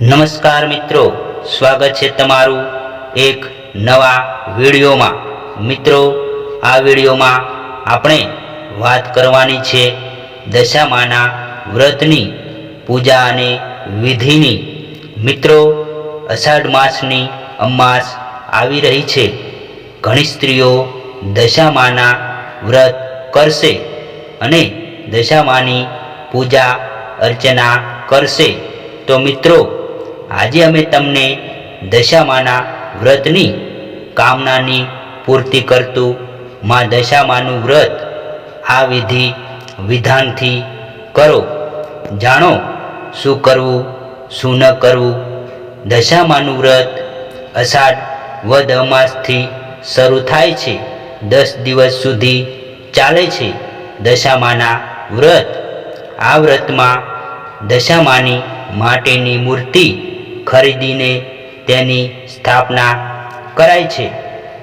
નમસ્કાર મિત્રો, સ્વાગત છે તમારું એક નવા વિડીયોમાં. મિત્રો, આ વિડીયોમાં આપણે વાત કરવાની છે દશામાના વ્રતની પૂજા અને વિધિની. મિત્રો, અષાઢ માસની અમાસ આવી રહી છે. ઘણી સ્ત્રીઓ દશામાના વ્રત કરશે અને દશામાની પૂજા અર્ચના કરશે. તો મિત્રો આજે અમે તમને દશામાના વ્રતની કામનાની પૂર્તિ કરતું માં દશામાનું વ્રત આ વિધિ વિધાનથી કરો. જાણો શું કરવું, શું ન કરવું? દશામાનું વ્રત અષાઢ વદ અમાસથી શરૂ થાય છે. દસ દિવસ સુધી ચાલે છે દશામાના વ્રત. આ વ્રતમાં દશામાની માટેની મૂર્તિ ખરીદીને તેની સ્થાપના કરાય છે.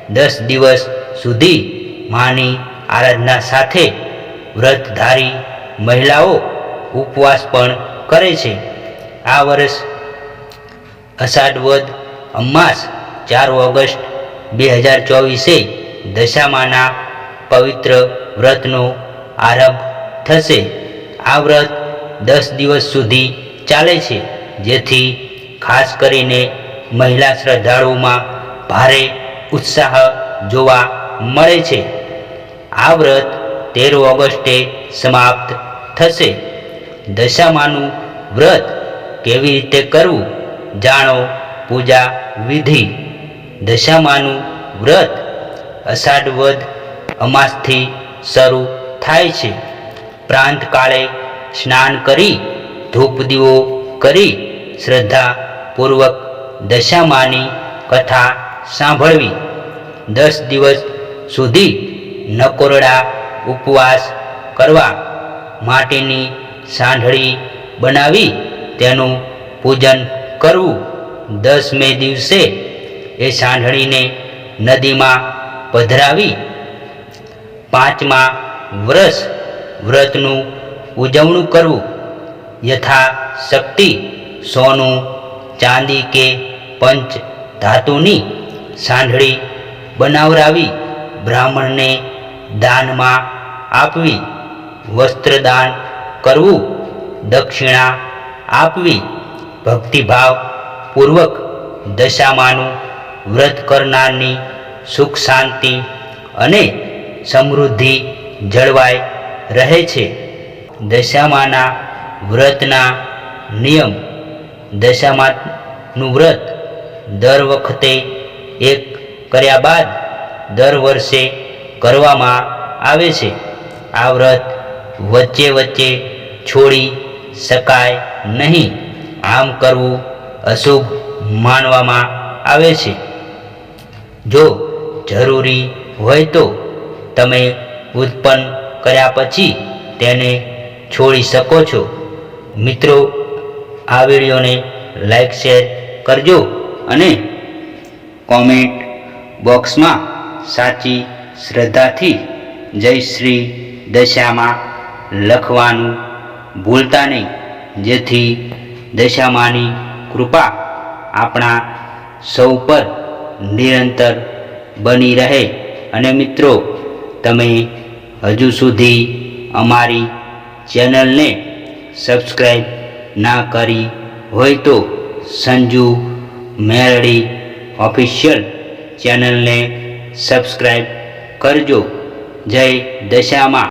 દસ દિવસ સુધી માની આરાધના સાથે વ્રતધારી મહિલાઓ ઉપવાસ પણ કરે છે. આ વર્ષ અષાઢ વદ અમાસ ચાર ઓગસ્ટ બે હજાર ચોવીસે દશામાના પવિત્ર વ્રતનો આરંભ થશે. આ વ્રત દસ દિવસ સુધી ચાલે છે, જેથી ખાસ કરીને મહિલા શ્રદ્ધાળુઓમાં ભારે ઉત્સાહ જોવા મળે છે. આ વ્રત તેર ઓગસ્ટે સમાપ્ત થશે. દશામાનું વ્રત કેવી રીતે કરવું જાણો પૂજા વિધિ. દશામાનું વ્રત અષાઢ વદ અમાસથી શરૂ થાય છે. પ્રાંતકાળે સ્નાન કરી, ધૂપ દીવો કરી શ્રદ્ધાપૂર્વક દશામાની કથા સાંભળવી. દસ દિવસ સુધી નકોરડા ઉપવાસ કરવા માટેની સાંઢળી બનાવી તેનું પૂજન કરવું. દસ મે દિવસે એ સાંઢળીને નદીમાં પધરાવી. પાંચમા વર્ષ વ્રતનું ઉજવણું કરવું. યથાશક્તિ સોનું ચાંદી કે પંચ ધાતુની સાંઢળી બનાવરાવી બ્રાહ્મણને દાનમાં આપવી, વસ્ત્રદાન કરવું, દક્ષિણા આપવી, ભક્તિભાવ પૂર્વક દશામાનું વ્રત કરનારની સુખ શાંતિ અને સમૃદ્ધિ જળવાય રહે છે. દશામાના વ્રતના નિયમ દશામાનું વ્રત દર વખતે એક કર્યા બાદ દર વર્ષે કરવામાં આવે છે. આ વ્રત વચ્ચે વચ્ચે છોડી શકાય નહીં. આમ કરવું અશુભ માનવામાં આવે છે. જો જરૂરી હોય તો તમે ઉત્પન્ન કર્યા પછી તેને છોડી શકો છો. મિત્રો આ વિડીયોને લાઈક, શેર કરજો અને કોમેન્ટ બોક્સમાં સાચી શ્રદ્ધાથી જય શ્રી દશામાં લખવાનું ભૂલતા નહીં. જેથી દશામાની કૃપા આપણા સૌ પર નિરંતર બની રહે. અને મિત્રો, તમે હજુ સુધી અમારી ચેનલને સબસ્ક્રાઈબ ના કરી હોય તો સંજુ મેરડી ઓફિશિયલ ચેનલને સબસ્ક્રાઈબ કરજો. જય દશામાં.